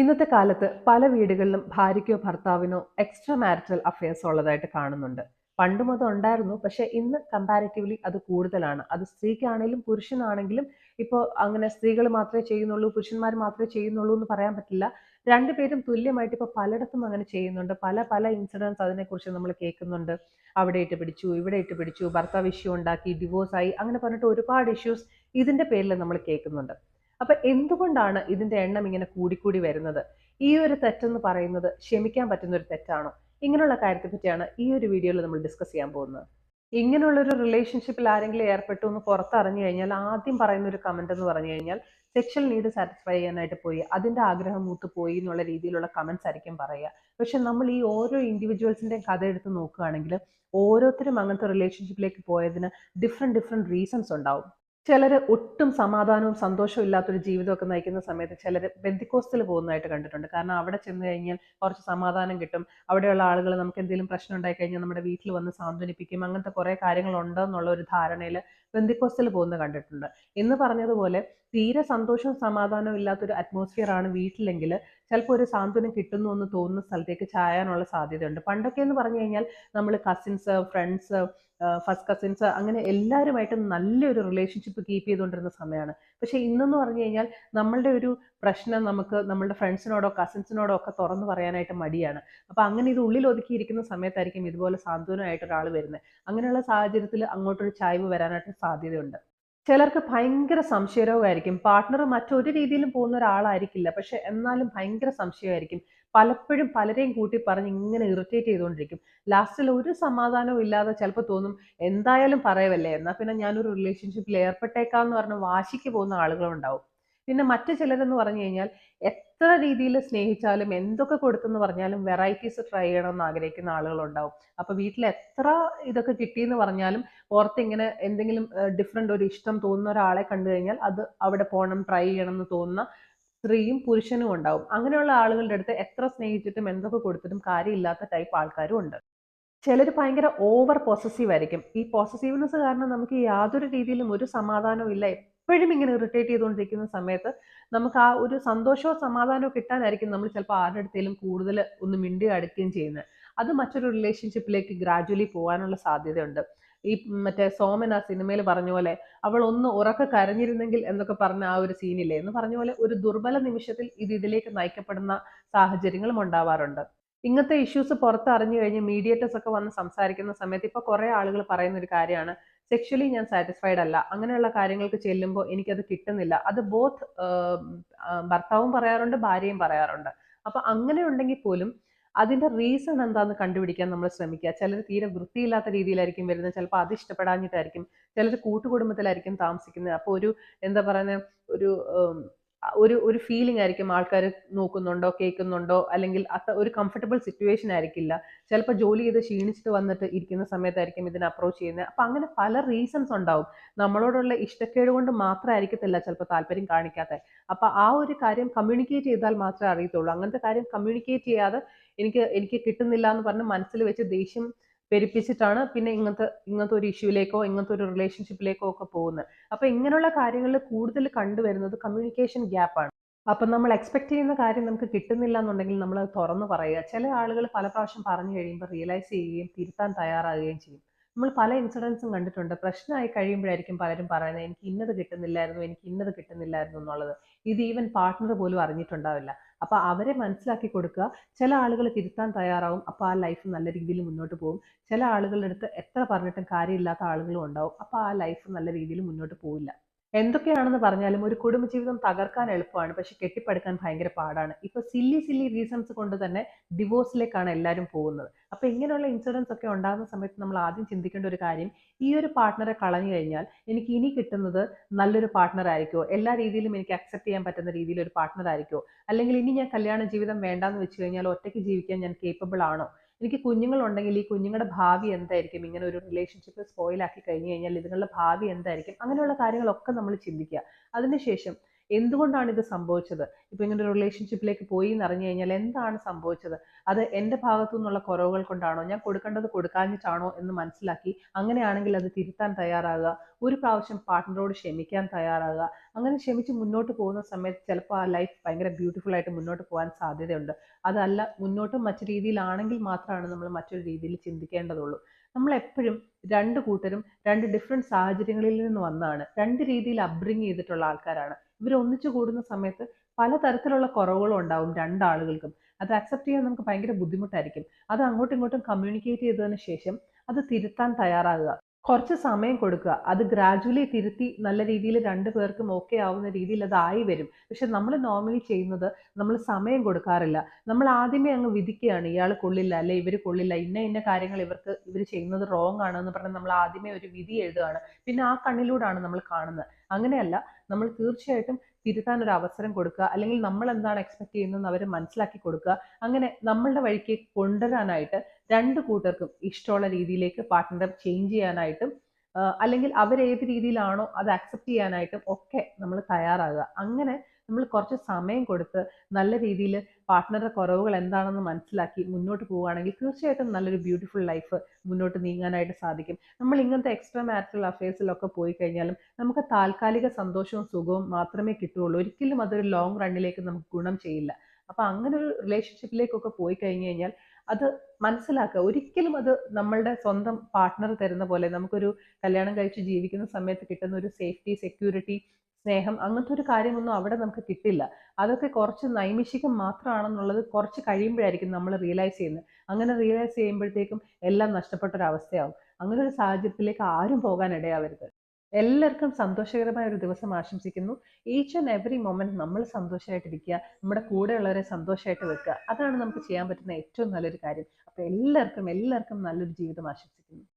ഇന്നത്തെ കാലത്ത് പല വീടുകളിലും ഭാര്യയ്ക്കോ ഭർത്താവിനോ എക്സ്ട്രാ മാരിറ്റൽ അഫയേഴ്സ് ഉള്ളതായിട്ട് കാണുന്നുണ്ട്. പണ്ടും അത് ഉണ്ടായിരുന്നു പക്ഷെ ഇന്ന് കമ്പാരിറ്റീവ്ലി അത് കൂടുതലാണ്. അത് സ്ത്രീക്കാണെങ്കിലും പുരുഷനാണെങ്കിലും ഇപ്പോൾ അങ്ങനെ സ്ത്രീകൾ മാത്രമേ ചെയ്യുന്നുള്ളൂ പുരുഷന്മാർ മാത്രമേ ചെയ്യുന്നുള്ളൂ എന്ന് പറയാൻ പറ്റില്ല. രണ്ടുപേരും തുല്യമായിട്ട് ഇപ്പോൾ പലയിടത്തും അങ്ങനെ ചെയ്യുന്നുണ്ട്. പല പല ഇൻസിഡൻസ് അതിനെക്കുറിച്ച് നമ്മൾ കേൾക്കുന്നുണ്ട്. അവിടെ ഇട്ട് പിടിച്ചു ഇവിടെ ഇട്ട് പിടിച്ചു ഭർത്താവ് ഇഷ്യൂ ഉണ്ടാക്കി ഡിവോഴ്സായി അങ്ങനെ പറഞ്ഞിട്ട് ഒരുപാട് ഇഷ്യൂസ് ഇതിന്റെ പേരിൽ നമ്മൾ കേൾക്കുന്നുണ്ട്. അപ്പൊ എന്തുകൊണ്ടാണ് ഇതിന്റെ എണ്ണം ഇങ്ങനെ കൂടിക്കൂടി വരുന്നത്? ഈ ഒരു തെറ്റെന്ന് പറയുന്നത് ക്ഷമിക്കാൻ പറ്റുന്ന ഒരു തെറ്റാണോ? ഇങ്ങനെയുള്ള കാര്യത്തെ പറ്റിയാണ് ഈ ഒരു വീഡിയോയിൽ നമ്മൾ ഡിസ്കസ് ചെയ്യാൻ പോകുന്നത്. ഇങ്ങനെയുള്ളൊരു റിലേഷൻഷിപ്പിൽ ആരെങ്കിലും ഏർപ്പെട്ടു എന്ന് പുറത്തറിഞ്ഞു കഴിഞ്ഞാൽ ആദ്യം പറയുന്ന ഒരു കമന്റ് എന്ന് പറഞ്ഞു കഴിഞ്ഞാൽ സെക്ഷൽ നീഡ് സാറ്റിസ്ഫൈ ചെയ്യാനായിട്ട് പോയി അതിന്റെ ആഗ്രഹം മൂത്ത് പോയി എന്നുള്ള രീതിയിലുള്ള കമൻസ് ആയിരിക്കും പറയുക. പക്ഷെ നമ്മൾ ഈ ഓരോ ഇൻഡിവിജ്വൽസിന്റെയും കഥ എടുത്ത് നോക്കുകയാണെങ്കിൽ ഓരോരുത്തരും അങ്ങനത്തെ റിലേഷൻഷിപ്പിലേക്ക് പോയതിന് ഡിഫറെന്റ് ഡിഫറെന്റ് റീസൺസ് ഉണ്ടാവും. ചിലർ ഒട്ടും സമാധാനവും സന്തോഷവും ഇല്ലാത്തൊരു ജീവിതമൊക്കെ നയിക്കുന്ന സമയത്ത് ചിലർ ബന്ധിക്കോസ്തിൽ പോകുന്നതായിട്ട് കണ്ടിട്ടുണ്ട്. കാരണം അവിടെ ചെന്ന് കഴിഞ്ഞാൽ കുറച്ച് സമാധാനം കിട്ടും. അവിടെയുള്ള ആളുകൾ നമുക്ക് എന്തെങ്കിലും പ്രശ്നം ഉണ്ടായി കഴിഞ്ഞാൽ നമ്മുടെ വീട്ടിൽ വന്ന് സാന്ത്വനിപ്പിക്കും. അങ്ങനത്തെ കുറേ കാര്യങ്ങളുണ്ടെന്നുള്ള ഒരു ധാരണയിൽ ബന്ധിക്കോസ്തിൽ പോകുന്നത് കണ്ടിട്ടുണ്ട്. എന്ന് പറഞ്ഞതുപോലെ തീരെ സന്തോഷവും സമാധാനവും ഇല്ലാത്തൊരു അറ്റ്മോസ്ഫിയർ ആണ് വീട്ടിലെങ്കിൽ ചിലപ്പോൾ ഒരു സാന്ത്വനം കിട്ടുന്നു എന്ന് തോന്നുന്ന സ്ഥലത്തേക്ക് ചായാനുള്ള സാധ്യതയുണ്ട്. പണ്ടൊക്കെ എന്ന് പറഞ്ഞു കഴിഞ്ഞാൽ നമ്മൾ കസിൻസ് ഫ്രണ്ട്സ് ഫസ്റ്റ് കസിൻസ് അങ്ങനെ എല്ലാവരുമായിട്ടും നല്ലൊരു റിലേഷൻഷിപ്പ് കീപ്പ് ചെയ്തുകൊണ്ടിരുന്ന സമയമാണ് പക്ഷേ ഇന്നെന്ന് പറഞ്ഞു കഴിഞ്ഞാൽ നമ്മളുടെ ഒരു പ്രശ്നം നമുക്ക് നമ്മളുടെ ഫ്രണ്ട്സിനോടോ കസിൻസിനോടോ ഒക്കെ തുറന്നു പറയാനായിട്ട് മടിയാണ്. അപ്പോൾ അങ്ങനെ ഇത് ഉള്ളിൽ ഒതുക്കിയിരിക്കുന്ന സമയത്തായിരിക്കും ഇതുപോലെ സാന്ത്വനമായിട്ട് ഒരാൾ വരുന്നത് അങ്ങനെയുള്ള സാഹചര്യത്തിൽ അങ്ങോട്ടൊരു ചായ്വ് വരാനായിട്ട് സാധ്യതയുണ്ട്. ചിലർക്ക് ഭയങ്കര സംശയരോഗമായിരിക്കും പാർട്ട്ണർ മറ്റൊരു രീതിയിലും പോകുന്ന ഒരാളായിരിക്കില്ല. പക്ഷെ എന്നാലും ഭയങ്കര സംശയമായിരിക്കും. പലപ്പോഴും പലരെയും കൂട്ടി പറഞ്ഞ് ഇങ്ങനെ ഇറിറ്റേറ്റ് ചെയ്തുകൊണ്ടിരിക്കും. ലാസ്റ്റിൽ ഒരു സമാധാനവും ഇല്ലാതെ ചിലപ്പോൾ തോന്നും എന്തായാലും പറയവല്ലേ? എന്നാൽ പിന്നെ ഞാനൊരു റിലേഷൻഷിപ്പിൽ ഏർപ്പെട്ടേക്കാന്ന് പറഞ്ഞ് വാശിക്ക് പോകുന്ന ആളുകളുണ്ടാവും. പിന്നെ മറ്റു ചിലരെന്ന് പറഞ്ഞു കഴിഞ്ഞാൽ എത്ര രീതിയിൽ സ്നേഹിച്ചാലും എന്തൊക്കെ കൊടുത്തെന്ന് പറഞ്ഞാലും വെറൈറ്റീസ് ട്രൈ ചെയ്യണമെന്ന് ആഗ്രഹിക്കുന്ന ആളുകളുണ്ടാവും. അപ്പൊ വീട്ടിൽ എത്ര ഇതൊക്കെ കിട്ടിയെന്ന് പറഞ്ഞാലും പുറത്ത് ഇങ്ങനെ എന്തെങ്കിലും ഡിഫറെന്റ് ഒരു ഇഷ്ടം തോന്നുന്ന ഒരാളെ കണ്ടു കഴിഞ്ഞാൽ അത് അവിടെ പോകണം ട്രൈ ചെയ്യണം എന്ന് തോന്നുന്ന സ്ത്രീയും പുരുഷനും ഉണ്ടാവും. അങ്ങനെയുള്ള ആളുകളുടെ അടുത്ത് എത്ര സ്നേഹിച്ചിട്ടും എന്തൊക്കെ കൊടുത്തിട്ടും കാര്യമില്ലാത്ത ടൈപ്പ് ആൾക്കാരും ഉണ്ട്. ചിലർ ഭയങ്കര ഓവർ പോസസീവ് ആയിരിക്കും. ഈ പോസസീവ്നെസ് കാരണം നമുക്ക് യാതൊരു രീതിയിലും ഒരു സമാധാനവും ഇല്ല. എപ്പോഴും ഇങ്ങനെ ഇറിറ്റേറ്റ് ചെയ്തുകൊണ്ടിരിക്കുന്ന സമയത്ത് നമുക്ക് ആ ഒരു സന്തോഷമോ സമാധാനമോ കിട്ടാനായിരിക്കും നമ്മൾ ചിലപ്പോൾ ആരുടെ അടുത്തേലും കൂടുതൽ ഒന്ന് മിണ്ടി അടുക്കുകയും ചെയ്യുന്നത്. അത് മറ്റൊരു റിലേഷൻഷിപ്പിലേക്ക് ഗ്രാജുവലി പോകാനുള്ള സാധ്യതയുണ്ട്. ഈ മറ്റേ സോമൻ ആ സിനിമയിൽ പറഞ്ഞ പോലെ അവൾ ഒന്ന് ഉറക്ക കരഞ്ഞിരുന്നെങ്കിൽ എന്നൊക്കെ പറഞ്ഞ ആ ഒരു സീനില്ലേ എന്ന് പറഞ്ഞ പോലെ ഒരു ദുർബല നിമിഷത്തിൽ ഇത് ഇതിലേക്ക് നയിക്കപ്പെടുന്ന സാഹചര്യങ്ങളും ഉണ്ടാവാറുണ്ട്. ഇങ്ങനത്തെ ഇഷ്യൂസ് പുറത്ത് അറിഞ്ഞു കഴിഞ്ഞ് മീഡിയേറ്റേഴ്സ് ഒക്കെ വന്ന് സംസാരിക്കുന്ന സമയത്ത് ഇപ്പൊ കുറെ ആളുകൾ പറയുന്ന ഒരു കാര്യമാണ്. സെക്ഷലി ഞാൻ സാറ്റിസ്ഫൈഡ് അല്ല. അങ്ങനെയുള്ള കാര്യങ്ങൾക്ക് ചെല്ലുമ്പോൾ എനിക്കത് കിട്ടുന്നില്ല. അത് ബോത്ത് ഭർത്താവും പറയാറുണ്ട് ഭാര്യയും പറയാറുണ്ട്. അപ്പൊ അങ്ങനെ ഉണ്ടെങ്കിൽ പോലും അതിന്റെ റീസൺ എന്താന്ന് കണ്ടുപിടിക്കാൻ നമ്മൾ ശ്രമിക്കുക. ചിലർ തീരെ വൃത്തിയില്ലാത്ത രീതിയിലായിരിക്കും വരുന്നത്. ചിലപ്പോൾ അത് ഇഷ്ടപ്പെടാഞ്ഞിട്ടായിരിക്കും. ചിലർ കൂട്ടുകുടുംബത്തിലായിരിക്കും താമസിക്കുന്നത്. അപ്പോൾ ഒരു എന്താ പറയുന്നത് ഒരു ഒരു ഒരു ഫീലിംഗ് ആയിരിക്കും ആൾക്കാർ നോക്കുന്നുണ്ടോ കേൾക്കുന്നുണ്ടോ അല്ലെങ്കിൽ അത്ര ഒരു കംഫർട്ടബിൾ സിറ്റുവേഷൻ ആയിരിക്കില്ല. ചിലപ്പോൾ ജോലി ചെയ്ത് ക്ഷീണിച്ചിട്ട് വന്നിട്ട് ഇരിക്കുന്ന സമയത്തായിരിക്കും ഇതിനെ അപ്രോച്ച് ചെയ്യുന്നത്. അപ്പം അങ്ങനെ പല റീസൺസ് ഉണ്ടാവും. നമ്മളോടുള്ള ഇഷ്ടക്കേട് കൊണ്ട് മാത്രമായിരിക്കത്തില്ല ചിലപ്പോൾ താല്പര്യം കാണിക്കാത്ത. അപ്പം ആ ഒരു കാര്യം കമ്മ്യൂണിക്കേറ്റ് ചെയ്താൽ മാത്രമേ അറിയത്തുള്ളൂ. അങ്ങനത്തെ കാര്യം കമ്മ്യൂണിക്കേറ്റ് ചെയ്യാതെ എനിക്ക് എനിക്ക് കിട്ടുന്നില്ല എന്ന് പറഞ്ഞ് മനസ്സിൽ വെച്ച് ദേഷ്യം പെരുപ്പിച്ചിട്ടാണ് പിന്നെ ഇങ്ങനത്തെ ഇങ്ങനത്തെ ഒരു ഇഷ്യൂലേക്കോ ഇങ്ങനത്തെ ഒരു റിലേഷൻഷിപ്പിലേക്കോ ഒക്കെ പോകുന്നത്. അപ്പൊ ഇങ്ങനെയുള്ള കാര്യങ്ങളിൽ കൂടുതൽ കണ്ടുവരുന്നത് കമ്മ്യൂണിക്കേഷൻ ഗ്യാപ്പാണ് അപ്പം നമ്മൾ എക്സ്പെക്ട് ചെയ്യുന്ന കാര്യം നമുക്ക് കിട്ടുന്നില്ല എന്നുണ്ടെങ്കിൽ നമ്മൾ അത് തുറന്നു പറയുക. ചില ആളുകൾ പല പ്രാവശ്യം പറഞ്ഞു കഴിയുമ്പോൾ റിയലൈസ് ചെയ്യുകയും തിരുത്താൻ തയ്യാറാകുകയും ചെയ്യും. നമ്മൾ പല ഇൻസിഡൻസും കണ്ടിട്ടുണ്ട്. പ്രശ്നമായി കഴിയുമ്പോഴായിരിക്കും പലരും പറയുന്നത് എനിക്ക് ഇന്നത് കിട്ടുന്നില്ലായിരുന്നു എനിക്ക് ഇന്നത് കിട്ടുന്നില്ലായിരുന്നു എന്നുള്ളത്. ഇത് ഈവൻ പാർട്ട്ണർ പോലും അറിഞ്ഞിട്ടുണ്ടാവില്ല. അപ്പോൾ അവരെ മനസ്സിലാക്കി കൊടുക്കുക. ചില ആളുകൾ തിരുത്താൻ തയ്യാറാവും. അപ്പോൾ ആ ലൈഫ് നല്ല രീതിയിൽ മുന്നോട്ട് പോകും. ചില ആളുകളുടെ അടുത്ത് എത്ര പറഞ്ഞിട്ടും കാര്യമില്ലാത്ത ആളുകളും ഉണ്ടാവും. അപ്പോൾ ആ ലൈഫ് നല്ല രീതിയിൽ മുന്നോട്ട് പോവില്ല. എന്തൊക്കെയാണെന്ന് പറഞ്ഞാലും ഒരു കുടുംബജീവിതം തകർക്കാൻ എളുപ്പമാണ് പക്ഷെ കെട്ടിപ്പടുക്കാൻ ഭയങ്കര പാടാണ്. ഇപ്പൊ സില്ലി സില്ലി റീസൺസ് കൊണ്ട് തന്നെ ഡിവോഴ്സിലേക്കാണ് എല്ലാവരും പോകുന്നത്. അപ്പൊ ഇങ്ങനെയുള്ള ഇൻസിഡൻസ് ഒക്കെ ഉണ്ടാകുന്ന സമയത്ത് നമ്മൾ ആദ്യം ചിന്തിക്കേണ്ട ഒരു കാര്യം ഈ ഒരു പാർട്ട്ണറെ കളഞ്ഞു കഴിഞ്ഞാൽ എനിക്ക് ഇനി കിട്ടുന്നത് നല്ലൊരു പാർട്ട്ണർ ആയിരിക്കുമോ എല്ലാ രീതിയിലും എനിക്ക് അക്സെപ്റ്റ് ചെയ്യാൻ പറ്റുന്ന രീതിയിൽ ഒരു പാർട്ട്ണർ ആയിരിക്കുമോ അല്ലെങ്കിൽ ഇനി ഞാൻ കല്യാണ ജീവിതം വേണ്ടാന്ന് വെച്ച് കഴിഞ്ഞാൽ ഒറ്റയ്ക്ക് ജീവിക്കാൻ ഞാൻ കേപ്പബിൾ ആണോ? എനിക്ക് കുഞ്ഞുങ്ങളുണ്ടെങ്കിൽ ഈ കുഞ്ഞുങ്ങളുടെ ഭാവി എന്തായിരിക്കും? ഇങ്ങനെ ഒരു റിലേഷൻഷിപ്പ് സ്പോയിലാക്കി കഴിഞ്ഞു കഴിഞ്ഞാൽ ഇതുങ്ങളുടെ ഭാവി എന്തായിരിക്കും? അങ്ങനെയുള്ള കാര്യങ്ങളൊക്കെ നമ്മൾ ചിന്തിക്കുക. അതിനുശേഷം എന്തുകൊണ്ടാണ് ഇത് സംഭവിച്ചത്? ഇപ്പൊ ഇങ്ങനെ ഒരു റിലേഷൻഷിപ്പിലേക്ക് പോയി എന്ന് അറിഞ്ഞു കഴിഞ്ഞാൽ എന്താണ് സംഭവിച്ചത്? അത് എന്റെ ഭാഗത്തു നിന്നുള്ള കുറവുകൾ കൊണ്ടാണോ? ഞാൻ കൊടുക്കേണ്ടത് കൊടുക്കാഞ്ഞിട്ടാണോ എന്ന് മനസ്സിലാക്കി അങ്ങനെയാണെങ്കിൽ അത് തിരുത്താൻ തയ്യാറാകുക. ഒരു പ്രാവശ്യം പാർട്ട്ണറോട് ക്ഷമിക്കാൻ തയ്യാറാകുക. അങ്ങനെ ക്ഷമിച്ച് മുന്നോട്ട് പോകുന്ന സമയത്ത് ചിലപ്പോൾ ആ ലൈഫ് ഭയങ്കര ബ്യൂട്ടിഫുൾ ആയിട്ട് മുന്നോട്ട് പോകാൻ സാധ്യതയുണ്ട്. അതല്ല മുന്നോട്ട് മറ്റു രീതിയിലാണെങ്കിൽ മാത്രമാണ് നമ്മൾ മറ്റൊരു രീതിയിൽ ചിന്തിക്കേണ്ടതുള്ളൂ. നമ്മൾ എപ്പോഴും രണ്ട് കൂട്ടരും രണ്ട് ഡിഫറെന്റ് സാഹചര്യങ്ങളിൽ നിന്ന് വന്നാണ് രണ്ട് രീതിയിൽ അബ്രിങ് ചെയ്തിട്ടുള്ള ആൾക്കാരാണ്. ഇവർ ഒന്നിച്ചു കൂടുന്ന സമയത്ത് പലതരത്തിലുള്ള കുറവുകളും ഉണ്ടാവും രണ്ടാളുകൾക്കും. അത് അക്സെപ്റ്റ് ചെയ്യാൻ നമുക്ക് ഭയങ്കര ബുദ്ധിമുട്ടായിരിക്കും. അത് അങ്ങോട്ടും ഇങ്ങോട്ടും കമ്മ്യൂണിക്കേറ്റ് ചെയ്തതിന് ശേഷം അത് തിരുത്താൻ തയ്യാറാകുക. കുറച്ച് സമയം കൊടുക്കുക. അത് ഗ്രാജുവലി തിരുത്തി നല്ല രീതിയിൽ രണ്ട് പേർക്കും ഓക്കെ ആവുന്ന രീതിയിൽ അതായി വരും. പക്ഷെ നമ്മൾ നോർമലി ചെയ്യുന്നത് നമ്മൾ സമയം കൊടുക്കാറില്ല. നമ്മൾ ആദ്യമേ അങ്ങ് വിധിക്കുകയാണ് ഇയാൾ കൊള്ളില്ല അല്ലെ ഇവർ കൊള്ളില്ല ഇന്ന ഇന്ന കാര്യങ്ങൾ ഇവർക്ക് ഇവർ ചെയ്യുന്നത് റോങ് ആണ് എന്ന് പറഞ്ഞ് നമ്മൾ ആദ്യമേ ഒരു വിധി എഴുതുകയാണ്. പിന്നെ ആ കണ്ണിലൂടെയാണ് നമ്മൾ കാണുന്നത്. അങ്ങനെയല്ല നമ്മൾ തീർച്ചയായിട്ടും തിരുത്താൻ ഒരു അവസരം കൊടുക്കുക. അല്ലെങ്കിൽ നമ്മൾ എന്താണ് എക്സ്പെക്ട് ചെയ്യുന്നത് അവർ മനസ്സിലാക്കി കൊടുക്കുക. അങ്ങനെ നമ്മളുടെ വഴിക്ക് കൊണ്ടുവരാനായിട്ട് രണ്ട് കൂട്ടർക്കും ഇഷ്ടമുള്ള രീതിയിലേക്ക് പാർട്ട്ണർ ചേഞ്ച് ചെയ്യാനായിട്ടും അല്ലെങ്കിൽ അവർ ഏത് രീതിയിലാണോ അത് അക്സെപ്റ്റ് ചെയ്യാനായിട്ടും ഒക്കെ നമ്മൾ തയ്യാറാകുക. അങ്ങനെ നമ്മൾ കുറച്ച് സമയം കൊടുത്ത് നല്ല രീതിയിൽ പാർട്ട്ണറുടെ കുറവുകൾ എന്താണെന്ന് മനസ്സിലാക്കി മുന്നോട്ട് പോവുകയാണെങ്കിൽ തീർച്ചയായിട്ടും നല്ലൊരു ബ്യൂട്ടിഫുൾ ലൈഫ് മുന്നോട്ട് നീങ്ങാനായിട്ട് സാധിക്കും. നമ്മൾ ഇങ്ങനത്തെ എക്സ്ട്രാ മാരിറ്റൽ അഫയേഴ്സിലൊക്കെ പോയി കഴിഞ്ഞാലും നമുക്ക് താൽക്കാലിക സന്തോഷവും സുഖവും മാത്രമേ കിട്ടുകയുള്ളൂ. ഒരിക്കലും അതൊരു ലോങ് റണ്ണിലേക്ക് നമുക്ക് ഗുണം ചെയ്യില്ല. അപ്പോൾ അങ്ങനെ ഒരു റിലേഷൻഷിപ്പിലേക്കൊക്കെ പോയി കഴിഞ്ഞു കഴിഞ്ഞാൽ അത് മനസ്സിലാക്കുക. ഒരിക്കലും അത് നമ്മളുടെ സ്വന്തം പാർട്ട്ണർ തരുന്ന പോലെ നമുക്കൊരു കല്യാണം കഴിച്ച് ജീവിക്കുന്ന സമയത്ത് കിട്ടുന്ന ഒരു സേഫ്റ്റി സെക്യൂരിറ്റി സ്നേഹം അങ്ങനത്തെ ഒരു കാര്യമൊന്നും അവിടെ നമുക്ക് കിട്ടില്ല. അതൊക്കെ കുറച്ച് നൈമിഷികം മാത്രമാണെന്നുള്ളത് കുറച്ച് കഴിയുമ്പോഴായിരിക്കും നമ്മൾ റിയലൈസ് ചെയ്യുന്നത്. അങ്ങനെ റിയലൈസ് ചെയ്യുമ്പോഴത്തേക്കും എല്ലാം നഷ്ടപ്പെട്ട ഒരു അവസ്ഥയാവും അങ്ങനെ ഒരു സാഹചര്യത്തിലേക്ക് ആരും പോകാൻ ഇടയാവരുത് എല്ലാവർക്കും സന്തോഷകരമായ ഒരു ദിവസം ആശംസിക്കുന്നു. ഈച്ച് ആൻഡ് എവറി മൊമെന്റ് നമ്മൾ സന്തോഷമായിട്ടിരിക്കുക നമ്മുടെ കൂടെയുള്ളവരെ സന്തോഷമായിട്ട് വെക്കുക. അതാണ് നമുക്ക് ചെയ്യാൻ പറ്റുന്ന ഏറ്റവും നല്ലൊരു കാര്യം. അപ്പോൾ എല്ലാവർക്കും എല്ലാവർക്കും നല്ലൊരു ജീവിതം ആശംസിക്കുന്നു.